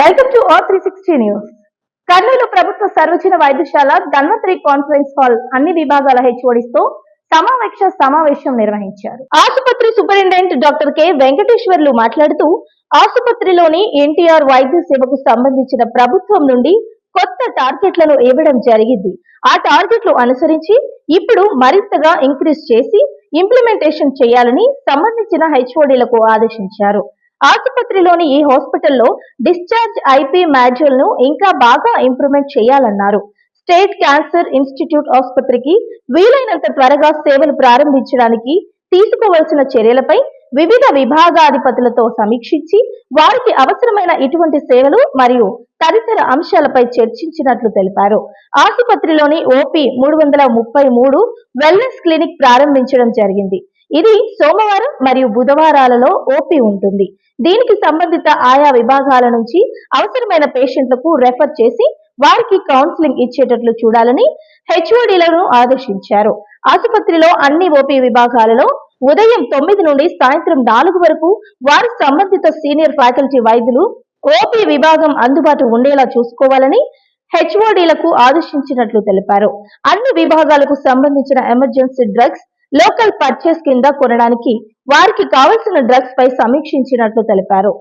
Welcome to O three sixty news. Kurnool ప్రభుత్వ సర్వజన వైద్యశాల ధన్వంతరి కాన్ఫరెన్స్ హాల్ అన్ని విభాగాల హెచ్ఓడిస్తో సమావేశ సమావేశం నిర్వహించారు. ఆసుపత్రి సూపరింటెండెంట్ డాక్టర్ కె వెంకటేశ్వర్లు మాట్లాడుతూ ఆసుపత్రిలోని ఎన్టీఆర్ వైద్య సేవకు సంబంధించిన ప్రభుత్వం నుండి కొత్త టార్గెట్లను ఇవ్వడం జరిగింది. ఆ టార్గెట్లు అనుసరించి ఇప్పుడు మరింతగా ఇంక్రీజ్ చేసి ఇంప్లిమెంటేషన్ చేయాలని సంబంధించిన హెచ్ఓడీలకు ఆదేశించారు. ఆసుపత్రిలోని ఈ హాస్పిటల్లో డిశ్చార్జ్ ఐపీ మాడ్యూల్ను ఇంకా బాగా ఇంప్రూవ్మెంట్ చేయాలన్నారు. స్టేట్ క్యాన్సర్ ఇన్స్టిట్యూట్ ఆసుపత్రికి వీలైనంత త్వరగా సేవలు ప్రారంభించడానికి తీసుకోవలసిన చర్యలపై వివిధ విభాగాధిపతులతో సమీక్షించి వారికి అవసరమైన ఇటువంటి సేవలు మరియు తదితర అంశాలపై చర్చించినట్లు తెలిపారు. ఆసుపత్రిలోని ఓపీ మూడు వందల ముప్పై మూడు వెల్నెస్ క్లినిక్ ప్రారంభించడం జరిగింది. ఇది సోమవారం మరియు బుధవారాలలో ఓపీ ఉంటుంది. దీనికి సంబంధిత ఆయా విభాగాల నుంచి అవసరమైన పేషెంట్లకు రెఫర్ చేసి వారికి కౌన్సిలింగ్ ఇచ్చేటట్లు చూడాలని హెచ్ఓడీలను ఆదేశించారు. ఆసుపత్రిలో అన్ని ఓపీ విభాగాలలో ఉదయం తొమ్మిది నుండి సాయంత్రం నాలుగు వరకు వారి సంబంధిత సీనియర్ ఫ్యాకల్టీ వైద్యులు ఓపీ విభాగం అందుబాటు ఉండేలా చూసుకోవాలని హెచ్ఓడీలకు ఆదేశించినట్లు తెలిపారు. అన్ని విభాగాలకు సంబంధించిన ఎమర్జెన్సీ డ్రగ్స్ లోకల్ పర్చేస్ కింద కొనడానికి వారికి కావలసిన డ్రగ్స్ పై సమీక్షించినట్లు తెలిపారు.